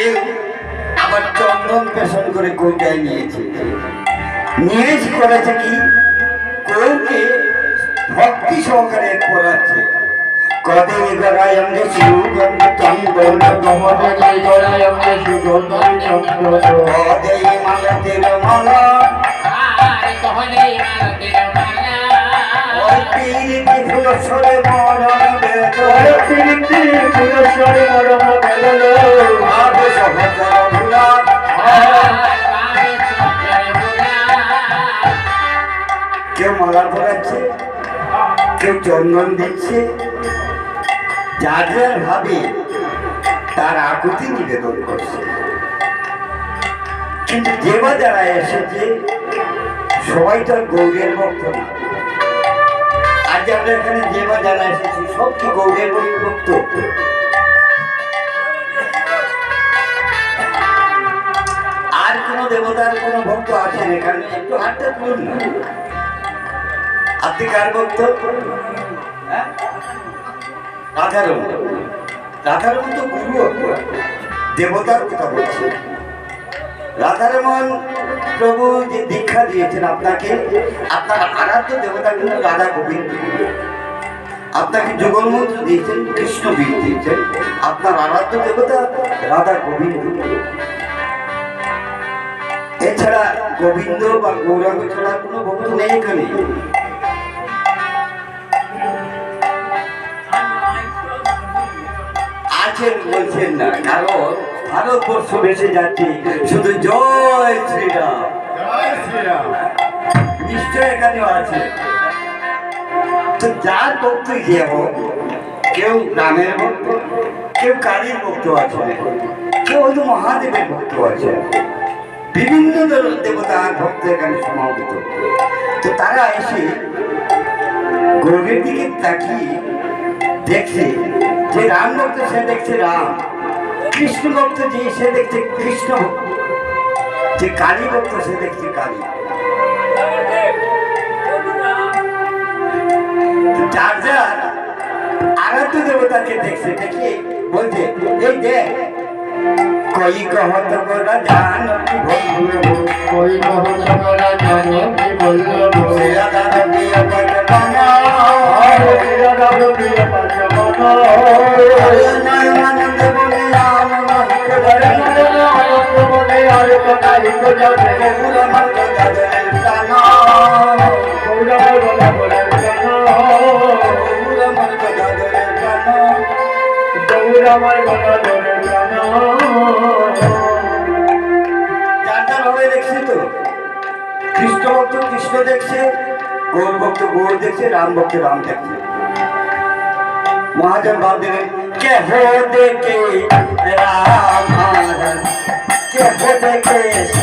যাচ্ছে আবার চন্দন পেশন করে কৌটায় নিয়েছে। নিয়ে করেছে কি? কৌকে ভক্তি সহকারে পড়াচ্ছে। কদে গড়ায় অঙ্গে সুগন্ধ চন্দন সুগন্ধ চন্দ্র কদে মালা মালা আর কহলে মালা ওই পীরিতি ফুল সরে মরণ। কেউ মালা পড়াচ্ছে, কেউ চন্দন দিচ্ছে। যার যার ভাবে তার আকুতি নিবেদন করছে। কিন্তু যে যারা এসেছে, সবাই তো আর গৌরের ভক্ত না। আজ এখানে যে বা যারা এসেছি সব কি গৌরের ভক্ত আর কোন দেবতার কোন ভক্ত আছেন এখানে, একটু হাতটা তুলুন না। আপনি কার ভক্ত? হ্যাঁ? রাধারমণ রাধারমণ তো গুরু দেবতার কথা বলছি রাধারমণ প্রভু যে দীক্ষা দিয়েছেন আপনাকে, আপনার আরাধ্য দেবতা কিন্তু রাধা গোবিন্দ। আপনাকে যুগলমন্ত্র দিয়েছেন, কৃষ্ণ বীর দিয়েছেন, আপনার আরাধ্য দেবতা রাধা গোবিন্দ। এছাড়া গোবিন্দ বা গৌরাঙ্গ ছাড়া কোনো ভক্ত নেই এখানে। আছেন বলছেন না, কারণ ভারতবর্ষ বেসে যাচ্ছে। শুধু জয় শ্রীরাম। নিশ্চয় এখানেও আছে। তো যার ভক্ত যে হোক কেউ রামের ভক্ত কেউ কালীর ভক্ত আছে কেউ হয়তো মহাদেবের ভক্ত আছে। বিভিন্ন দেব- দেবতার ভক্ত এখানে সমাবেত তো তারা এসে গৌরের দিকে তাকিয়ে দেখছে যে রাম ভক্ত সে দেখছে রাম। কৃষ্ণ ভক্ত যে সে দেখছে কৃষ্ণ যে কালী ভক্ত সে দেখছে কালী। যার যার আরাধ্য দেবতাকে দেখছে দেখে বলছে এই দেখ কই কহত গোরা জান বন্ধু কই কহন করা জানো কি বলব সেরা দাদা প্রিয় বলে কৃষ্ণ ভক্ত কৃষ্ণ দেখছে গৌর ভক্ত গৌর দেখছে রাম ভক্ত রাম দেখছে মহাজন ভাব দেবেন কে হো দেখে হো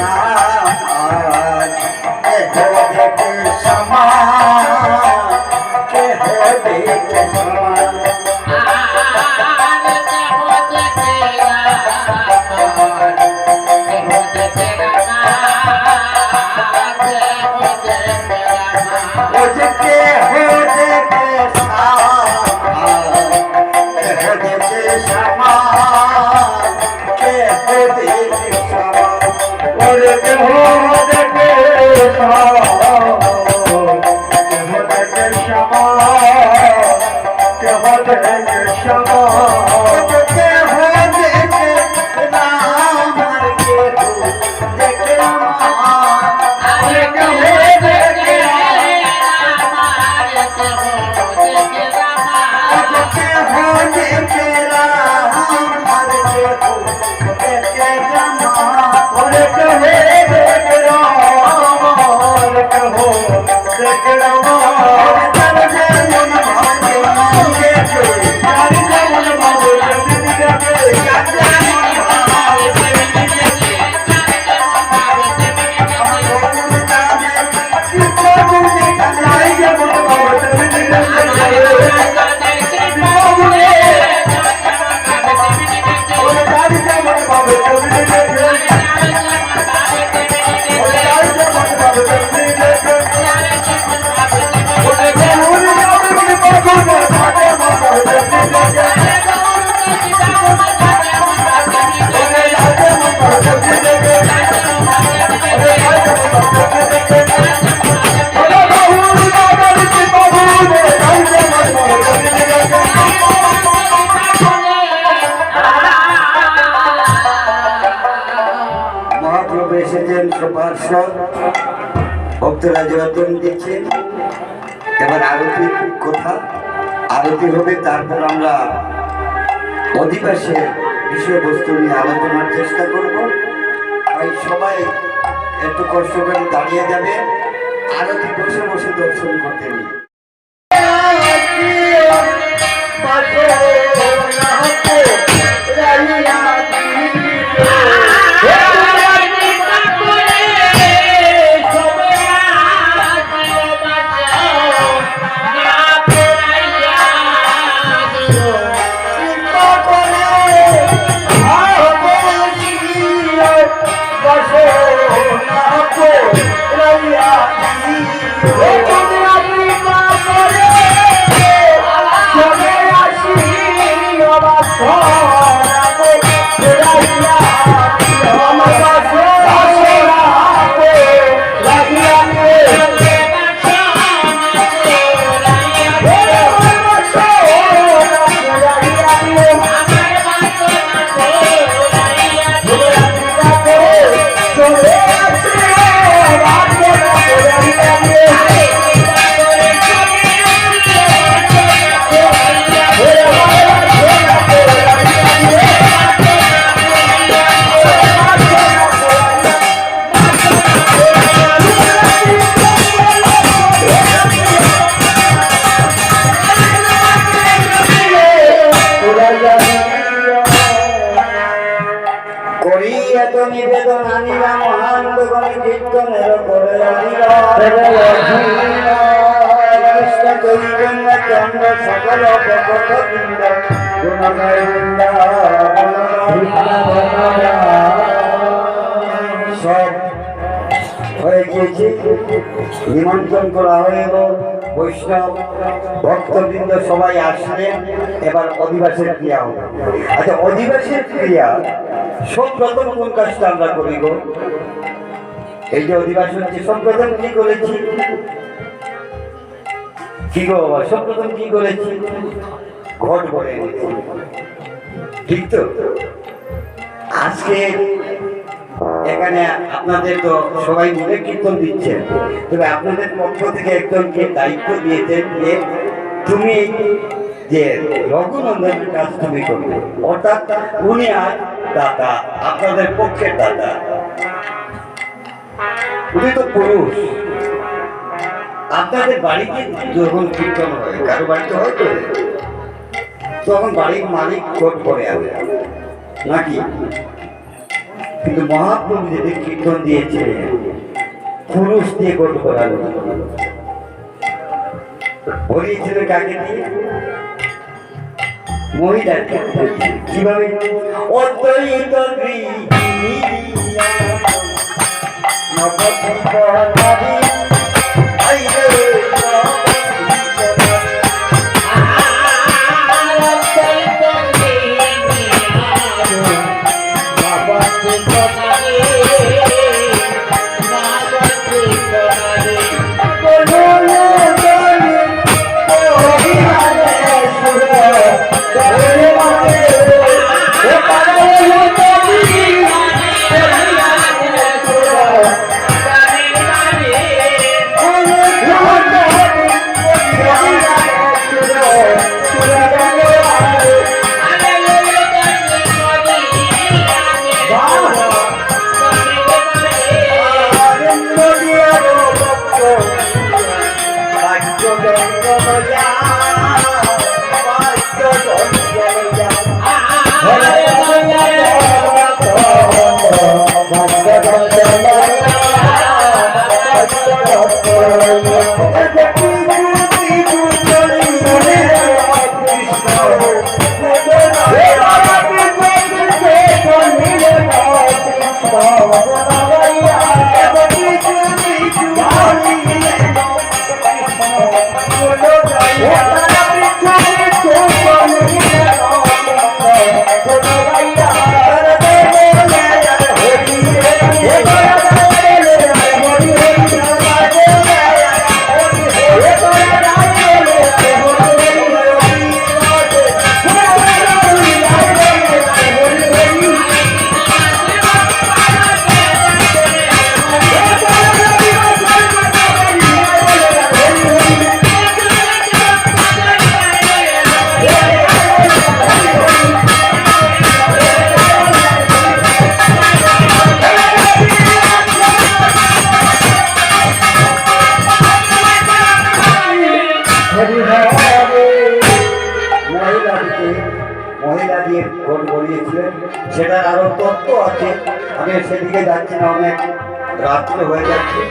আরতি হবে, তারপর আমরা অধিবাসের বিষয়বস্তু নিয়ে আলোচনার চেষ্টা করব। তাই সবাই একটু কষ্ট করে দাঁড়িয়ে যাবে, আরতি বসে বসে দর্শন করতে নিয়ে। নিমন্ত্রণ করা হয় এবং বৈষ্ণব ভক্তবৃন্দ সবাই আসলেন, এবার অধিবাসের ক্রিয়া হবে। আচ্ছা অধিবাসের ক্রিয়া সব প্রথম কোন কাজটা আমরা করি গো? এই যে অধিবাস হচ্ছে সব প্রথম কি করেছি? কি গো বাবা সব প্রথম কি করেছি? ঘট এনেছি। ঠিক তো? আজকে এখানে আপনাদের তো সবাই মিলে কীর্তন দিচ্ছেন। তবে আপনাদের পক্ষ থেকে একজনকে দায়িত্ব দিয়েছেন যে তুমি যে রঘুনন্দনের কাজ তুমি করবে। অর্থাৎ উনি আর দাদা, আপনাদের পক্ষের দাদা। উনি তো পুরুষ। আপনাদের বাড়িতে যখন কীর্তন হয়, কারও বাড়িতে হয়তো তখন বাড়ির মালিক কোট করে আসে। নাকি? কিন্তু মহাপ্রভু যদি কীর্তন দিয়েছে পুরুষ দিয়ে কোট করানো বলিয়েছিল কাকে দিয়ে? মহিলার ক্ষেত্রে। কীভাবে? অদ্বৈত গৃহিণীরা নবদ্বীপ হয়ে যাচ্ছে।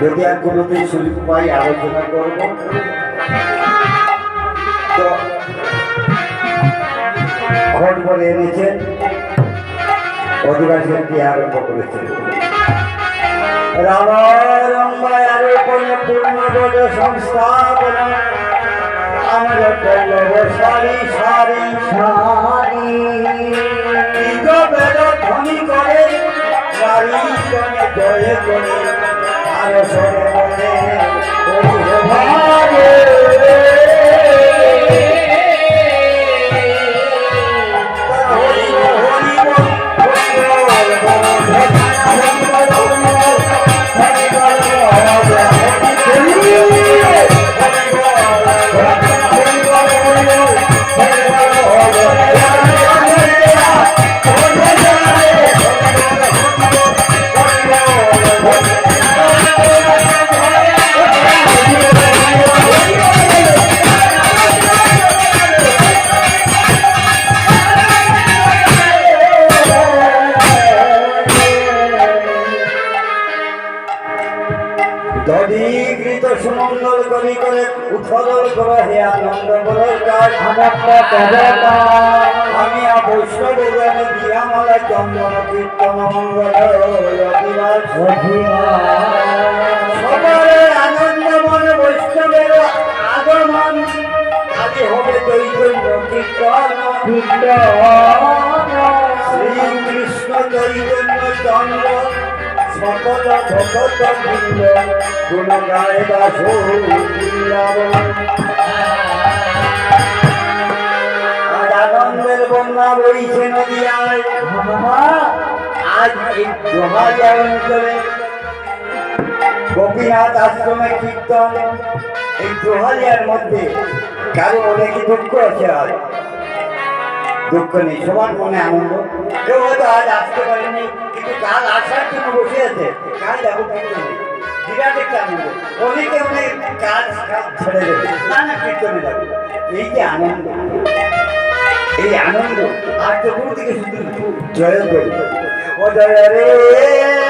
যদি আর কোনোদিন সুযোগ পাই, আলোচনা করব। তো ভোট বলে এনেছেন অধিবাসীকে আরম্ভ করেছেন সংস্থাপন। আমার দধিকৃত সুমঙ্গল করি করে উৎফল কর হে আনন্দ কর কাজ আনন্দ কর আমি বৈষ্ণব জানে দিয়া মালা চন্দন কীর্তন মঙ্গল সবারে আনন্দ মনে বৈষ্ণবের আগমন। আগে হবে চৈতন্য কীর্তন। শ্রীকৃষ্ণ চৈতন্য চন্দ্র। আজ এই গোপীনাথ আশ্রমে কীর্তন। এই দোহাজার মধ্যে কারও অনেক দুঃখ আছে আজ? দুঃখ নেই, সবার মনে আনন্দ। কেউ হয়তো আজ আসতে পারেনি। কাল আসার জন্য বসে আছে কাল যাব বিরাট আনন্দ অনেকে অনেক কাজ কাজ ছেড়ে দেবে। না না, কীর্তনে যাবে। এই যে আনন্দ। এই আনন্দ। আর চতুর্দিকে শুধু জয় জয় ও জয় রে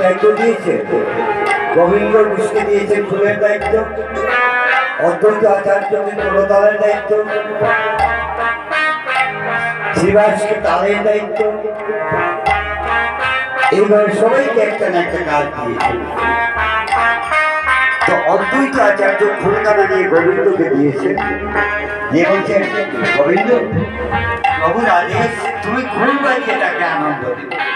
দায়িত্ব দিয়েছে। গোবিন্দ বিষ্ণু দিয়েছে ফুলের দায়িত্ব। অদ্বৈত আচার্যকে প্রতালের দায়িত্ব। শ্রীবাসকে তালের দায়িত্ব। এইভাবে সবাইকে একটা না একটা কাজ দিয়েছে। তো অদ্বৈত আচার্য ফুলকানা নিয়ে গোবিন্দকে দিয়েছে। যে বলছেন গোবিন্দ প্রভুর আদেশ তুমি ঘুম বাজিয়ে তাকে আনন্দ দেবে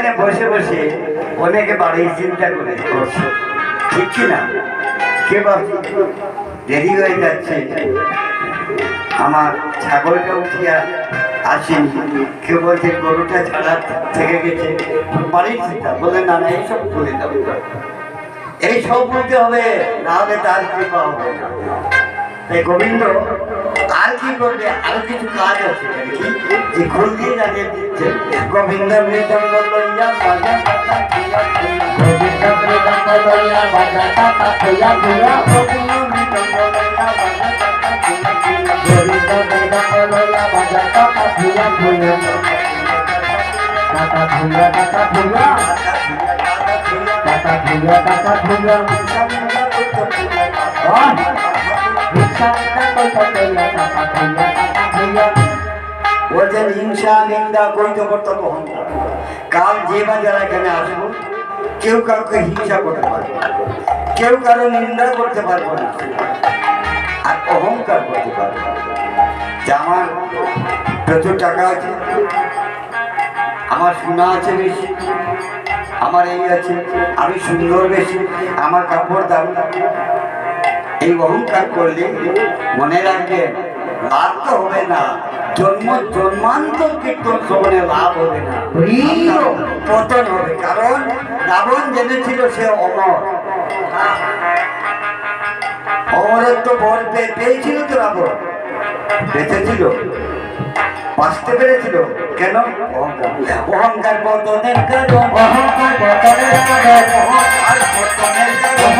এখানে বসে বসে অনেকে বাড়ি চিন্তা করে ঠিক কি না কে দেরি হয়ে যাচ্ছে। আমার ছাগলটা উঠিয়া আসেনি। কেউ বলছে, গরুটা ছাড়া থেকে গেছে। বাড়ির চিন্তা। বলে না না, এইসব করে দাও। এই সব বলতে হবে, না হলে তার কৃপা হবে তাই গোবিন্দ আর কি করবে আরও কিছু কাজ আছে যে খোল দিয়ে জানিয়ে দিচ্ছে গোবিন্দ মৃদঙ্গ লইয়া বাজা বাজা খিয়া। গোবিন্দ মৃদঙ্গ লইয়া বাজা বাজা খিয়া খিয়া। গোবিন্দ মৃদঙ্গ লইয়া বাজা বাজা খিয়া খিয়া। গোবিন্দ মৃদঙ্গ লইয়া বাজা বাজা খিয়া খিয়া। টাটা খিয়া, টাটা খিয়া। টাটা খিয়া, টাটা খিয়া। বাহ! বলছেন, হিংসা, নিন্দা করতে অহংকার কাল যে বা যারা এখানে আসব, কেউ কাউকে হিংসা করতে পারবে কেউ কারও নিন্দা করতে পারব না। আর অহংকার করতে পারব। যে আমার প্রচুর টাকা আছে, আমার সোনা আছে বেশি, আমার এই আছে, আমি সুন্দর বেশি, আমার কাপড় দাম এই অহংকার করলে মনে রাখবে লাভ তো হবে না জন্ম জন্মান্তর কীর্তন শ্রবণে লাভ হবে না। পতন হবে কারণ রাবণ জেনেছিল সে অমর। অমরত্ব বর পেয়েছিল তো রাবণ? বেঁচেছিল। বাঁচতে পেরেছিল? কেন? অহংকার। অহংকার পতনের কারণ। অহংকার পতনের কারণ। অহংকার পতনের কারণ।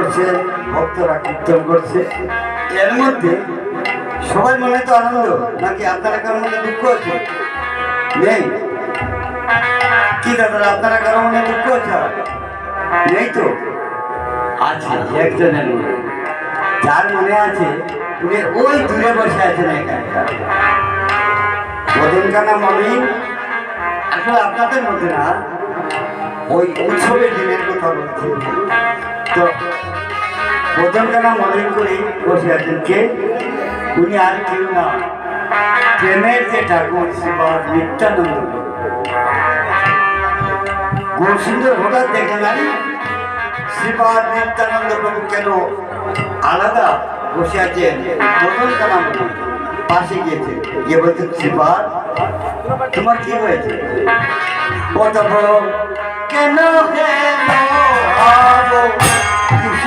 করছে, ভক্তরা কীর্তন করছে। এর মধ্যে সবাই মনে তো আনন্দ, নাকি আপনারা কারোর মধ্যে দুঃখ আছে? নেই। কি দাদারা আপনারা কারোর মনে দুঃখ আছে? নেই তো? আছে একজনের মনে। যার মনে আছে, উনি ওই দূরে বসে আছেন এখানটা বদনকানা মমিন আসলে আপনাদের মধ্যে না, ওই উৎসবের দিনের কথা বলছি। তো বদনকানা মমিন করে বসে আছেন কে? উনি আর কেউ না। প্রেমের যে ঠাকুর শ্রীবাদ নিত্যানন্দ। কোন সুন্দর হঠাৎ দেখে নারী শ্রীপাদ নিত্যানন্দ প্রভু কেন আলাদা বসে আছেন? বদল কালাম পাশে গিয়েছে। গিয়ে বলছে শ্রীপাদ তোমার কি হয়েছে? কথা বলো কেন কেন ভাবো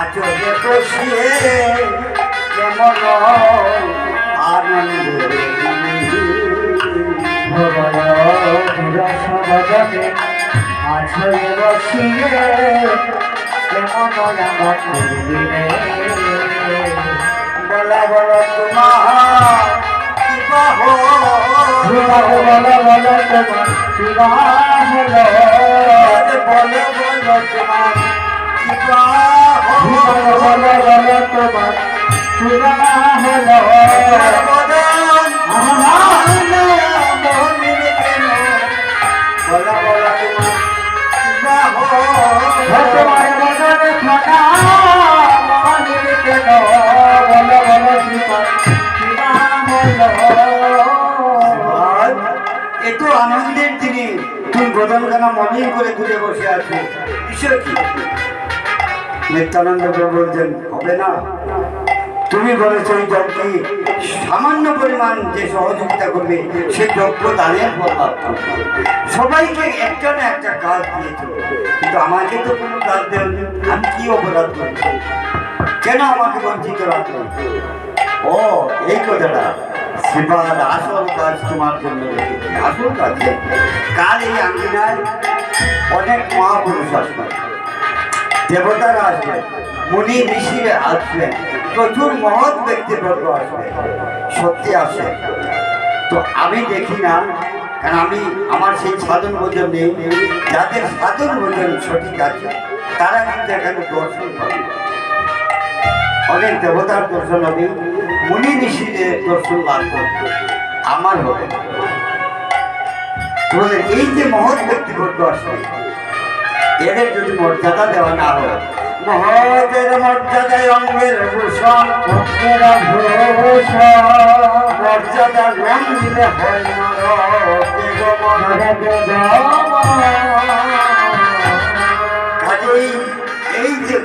আচরে বসিয়ে কেমন আনন্দে বলা হলো বলে বলে বলো তোমার কিবা হলো বলা বলা তোমার Hola, hola. ঘুরে বসে কি? নিত্যানন্দ প্রভু বলছেন, হবে না। তুমি বলেছ এই যজ্ঞে সামান্য পরিমাণ যে সহযোগিতা করবে, সে যজ্ঞ লাভ সবাইকে একটা না একটা কাজ দিয়েছ। কিন্তু আমাকে তো কোনো কাজ দেওনি আমি কি অপরাধ করছি কেন আমাকে বঞ্চিত রাখল ও, এই কথাটা। শ্রীপাদ আসল কাজ তোমার জন্য রেখেছি। আসল কাজ? কাল এই আঙ্গিনায় অনেক মহাপুরুষ আসবে দেবতারা আসবে মুনি ঋষিরা আসবেন, প্রচুর মহৎ ব্যক্তিবর্গ আসবে সত্যি আসে। তো আমি দেখি না, কারণ আমি আমার সেই সাধন ভোজন নেই। যাদের সাধন ভোজন সঠিক আছে, তারা কিন্তু এখানে দর্শন পাবে। অনেক দেবতার দর্শন হবে মুনি ঋষিদের দর্শন লাভ করবে আমার হবে। তোমাদের এই যে মহৎ ব্যক্তিবর্গ আসবে এদের যদি মর্যাদা দেওয়া না হয়, মহতের মর্যাদায় অঙ্গের ভূষণ অঙ্গের ভূষণ, মর্যাদা নাম দিলে হয় কাজেই এই যে